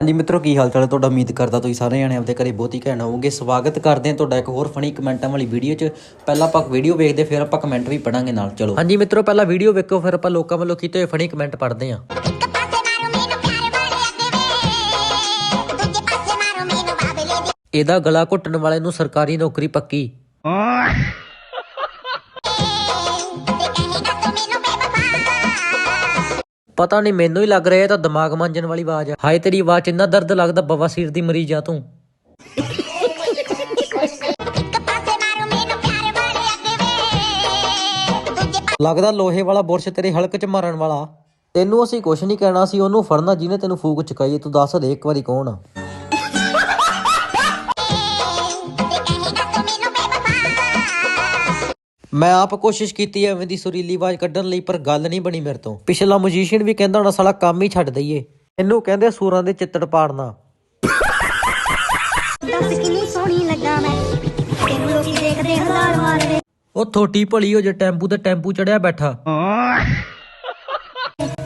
ਹਾਂਜੀ ਮਿੱਤਰੋ ਕੀ ਹਾਲ ਚਾਲ ਹੈ? ਤੁਹਾਡਾ ਉਮੀਦ ਕਰਦਾ ਤੁਸੀਂ ਸਾਰੇ ਜਣੇ ਆਪਦੇ ਘਰੇ ਬਹੁਤ ਹੀ ਘੈਂਟ ਹੋਵੋਗੇ। ਸਵਾਗਤ ਕਰਦੇ ਹਾਂ ਤੁਹਾਡਾ ਇੱਕ ਹੋਰ ਫਨੀ ਕਮੈਂਟਾਂ ਵਾਲੀ ਵੀਡੀਓ 'ਚ। ਪਹਿਲਾਂ ਆਪਾਂ ਵੀਡੀਓ ਵੇਖਦੇ ਫਿਰ ਆਪਾਂ ਕਮੈਂਟ ਵੀ ਪੜਾਂਗੇ ਨਾਲ। ਚਲੋ। ਹਾਂਜੀ ਮਿੱਤਰੋ ਪਹਿਲਾਂ ਵੀਡੀਓ ਵੇਖੋ ਫਿਰ ਆਪਾਂ ਲੋਕਾਂ ਵੱਲੋਂ ਕੀਤੇ ਹੋਏ ਫਨੀ ਕਮੈਂਟ ਪੜ੍ਹਦੇ ਹਾਂ। ਇਹਦਾ ਗਲਾ ਘੁੱਟਣ ਵਾਲੇ ਨੂੰ ਸਰਕਾਰੀ ਨੌਕਰੀ ਪੱਕੀ। ਪਤਾ ਨਹੀਂ ਮੈਨੂੰ ਹੀ ਲੱਗ ਰਿਹਾ ਇਹ ਤਾਂ ਦਿਮਾਗ ਮੰਜਣ ਵਾਲੀ ਆਵਾਜ਼ ਆ। ਹਾਏ ਤੇਰੀ ਆਵਾਜ਼ 'ਚ ਇੰਨਾ ਦਰਦ ਲੱਗਦਾ ਬਵਾਸੀਰ ਦੀ ਮਰੀਜ਼ ਆ ਤੂੰ। ਲੱਗਦਾ ਲੋਹੇ ਵਾਲਾ ਬੁਰਸ਼ ਤੇਰੇ ਹਲਕ 'ਚ ਮਾਰਨ ਵਾਲਾ। ਤੈਨੂੰ ਅਸੀਂ ਕੁਝ ਨਹੀਂ ਕਹਿਣਾ ਸੀ ਉਹਨੂੰ ਫੜਨਾ, ਜਿਹਨੇ ਤੈਨੂੰ ਫੂਕ ਚੁਕਾਈ ਤੂੰ ਦੱਸ ਦੇ ਇੱਕ ਵਾਰੀ ਕੌਣ ਆ। ਮੈਂ ਆਪ ਕੋਸ਼ਿਸ਼ ਕੀਤੀ ਐ ਐਵੇਂ ਦੀ ਸੁਰੀਲੀ ਆਵਾਜ਼ ਕੱਢਣ ਲਈ ਪਰ ਗੱਲ ਨਹੀਂ ਬਣੀ ਮੇਰੇ ਤੋਂ। ਪਿਛਲਾ ਮਿਊਜ਼ੀਸ਼ੀਅਨ ਵੀ ਕਹਿੰਦਾ ਹੋਣਾ ਸਾਲਾ ਕੰਮ ਹੀ ਛੱਡ ਦਈਏ। ਇਹਨੂੰ ਕਹਿੰਦੇ ਸੂਰਾਂ ਦੇ ਚਿੱਤੜ ਪਾੜਨਾ। ਦੱਸ ਕਿੰਨੀ ਸੋਹਣੀ ਲੱਗਾ ਮੈਂ। ਤੈਨੂੰ ਲੋਕੀ ਦੇਖਦੇ ਹਜ਼ਾਰ ਵਾਰ ਵੇ। ਉਹ ਥੋਟੀ ਭਲੀ ਹੋ ਜੇ ਟੈਂਪੂ ਤੇ ਟੈਂਪੂ ਚੜਿਆ ਬੈਠਾ।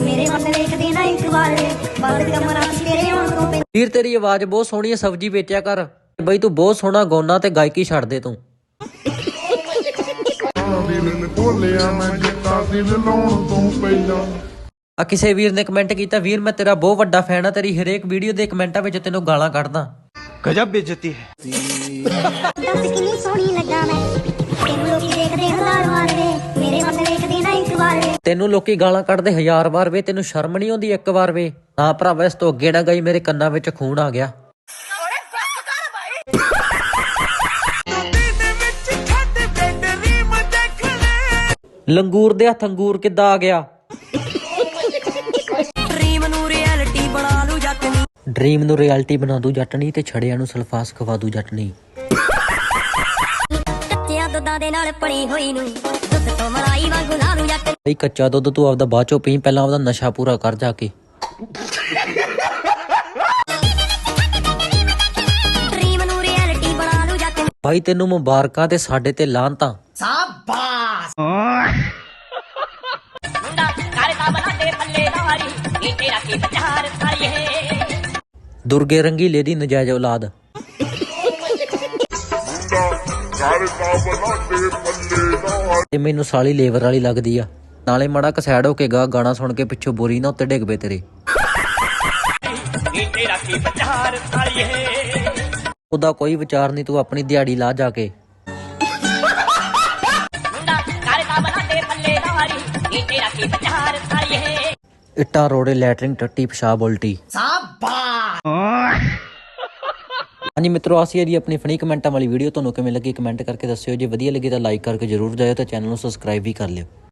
ਮੇਰੇ ਵੱਲ ਵੇਖਦੇ ਨਾ ਇੱਕ ਵਾਰ ਕਮਰਾ ਤੇਰੇ ਆਉਣ ਤੋਂ ਪਹਿਲਾਂ। ਵੀਰ ਤੇਰੀ ਆਵਾਜ਼ ਬਹੁਤ ਸੋਹਣੀ ਐ ਸਬਜੀ ਵੇਚਿਆ ਕਰ। ਬਈ ਤੂੰ ਬਹੁਤ ਸੋਹਣਾ ਗਾਉਣਾ ਤੇ ਗਾਇਕੀ ਛੱਡ ਦੇ ਤੂੰ। ਆ ਕਿਸੇ ਵੀਰ ਨੇ ਕਮੈਂਟ ਕੀਤਾ ਵੀਰ ਮੈਂ ਤੇਰਾ ਬਹੁਤ ਵੱਡਾ ਫੈਨ ਆ ਤੇਰੀ ਹਰੇਕ ਵੀਡੀਓ ਦੇ ਕਮੈਂਟਾਂ ਵਿੱਚ ਤੈਨੂੰ ਗਾਲਾਂ ਕੱਢਦਾ। ਗਜਬ ਬੇਇੱਜ਼ਤੀ ਹੈ। ਤੈਨੂੰ ਲੋਕੀ ਗਾਲਾਂ ਕੱਢਦੇ ਹਜ਼ਾਰ ਵਾਰ ਵੇ ਤੈਨੂੰ ਸ਼ਰਮ ਨਹੀਂ ਆਉਂਦੀ ਇੱਕ ਵਾਰ ਵੇ। ਹਾਂ ਭਰਾਵਾ ਇਸ ਤੋਂ ਅੱਗੇ ਨਾ ਗਈ ਮੇਰੇ ਕੰਨਾਂ ਵਿੱਚ ਖੂਨ ਆ ਗਿਆ। ਲੰਗੂਰ ਦੇ ਹੱਥ ਅੰਗੂਰ ਕਿੱਦਾਂ ਆ ਗਿਆ? ਡ੍ਰੀਮ ਨੂੰ ਰਿਐਲਿਟੀ ਬਣਾ ਲੂ ਜੱਟ ਨੀ। ਡ੍ਰੀਮ ਨੂੰ ਰਿਐਲਿਟੀ ਬਣਾ ਦੂ ਜੱਟਣੀ ਤੇ ਛੜਿਆਂ ਨੂੰ ਸਲਫਾਸ ਖਵਾ ਦੂ ਜੱਟਣੀ ਕੱਚਿਆਂ ਦੁੱਧਾਂ ਦੇ ਨਾਲ ਪੜੀ ਹੋਈ ਨੂੰ ਦੁੱਧ ਤੋਂ ਮਲਾਈ ਵਾਂਗੂ ਲਾ ਲੂ ਜੱਟ ਬਈ ਕੱਚਾ ਦੁੱਧ ਤੂੰ ਆਪਦਾ ਬਾਅਦ ਚੋਂ ਪੀ ਪਹਿਲਾਂ ਆਪਦਾ ਨਸ਼ਾ ਪੂਰਾ ਕਰ ਜਾ ਕੇ। ਭਾਈ ਤੈਨੂੰ ਮੁਬਾਰਕਾਂ ਤੇ ਸਾਡੇ ਤੇ ਲਾਂਤਾਂ ਮੁੰਡਾ ਕਰਦਾ ਬਣਾਦੇ ਪੱਲੇ ਦਾ ਵਾਰੀ ਇਹ ਤੇਰਾ ਕੀ ਵਿਚਾਰ ਸਾਲੀਏ ਦੁਰਗੇ ਰੰਗੀਲੇ ਦੀ ਨਜਾਇਜ਼ ਔਲਾਦ। ਘਰ ਦਾ ਬਣਾਦੇ ਪੱਲੇ ਦਾ ਤੇ ਮੈਨੂੰ ਸਾਲੀ ਲੇਬਰ ਵਾਲੀ ਲੱਗਦੀ ਆ। ਨਾਲੇ ਮੜਾ ਕਸੈਡ ਹੋ ਕੇ ਗਾ ਗਾਣਾ ਸੁਣ ਕੇ ਪਿੱਛੋਂ ਬੋਰੀ ਨਾ ਉੱਤੇ ਡਿੱਗ ਪਏ ਤੇਰੇ। ਇਹ ਤੇਰਾ ਕੀ ਵਿਚਾਰ ਸਾਲੀਏ ਉਹਦਾ ਕੋਈ ਵਿਚਾਰ ਨਹੀਂ ਤੂੰ ਆਪਣੀ ਦਿਹਾੜੀ ਲਾ ਜਾ ਕੇ। ਇੱਟਾਂ ਰੋੜੇ ਲੈਟਰਿੰਗ ਟੱਟੀ ਪਿਸ਼ਾਬ ਉਲਟੀ। ਹਾਂਜੀ ਮਿੱਤਰੋ ਅਸੀਂ ਜੀ ਆਪਣੀ ਫਨੀ ਕਮੈਂਟਾਂ ਵਾਲੀ ਵੀਡੀਓ। ਤੁਹਾਨੂੰ ਕਿਵੇਂ ਲੱਗੀ ਕਮੈਂਟ ਕਰਕੇ ਦੱਸਿਓ। ਜੇ ਵਧੀਆ ਲੱਗੀ ਤਾਂ ਲਾਈਕ ਕਰਕੇ ਜਰੂਰ ਜਾਇਓ ਤੇ ਚੈਨਲ ਨੂੰ ਸਬਸਕ੍ਰਾਈਬ ਵੀ ਕਰ ਲਿਓ।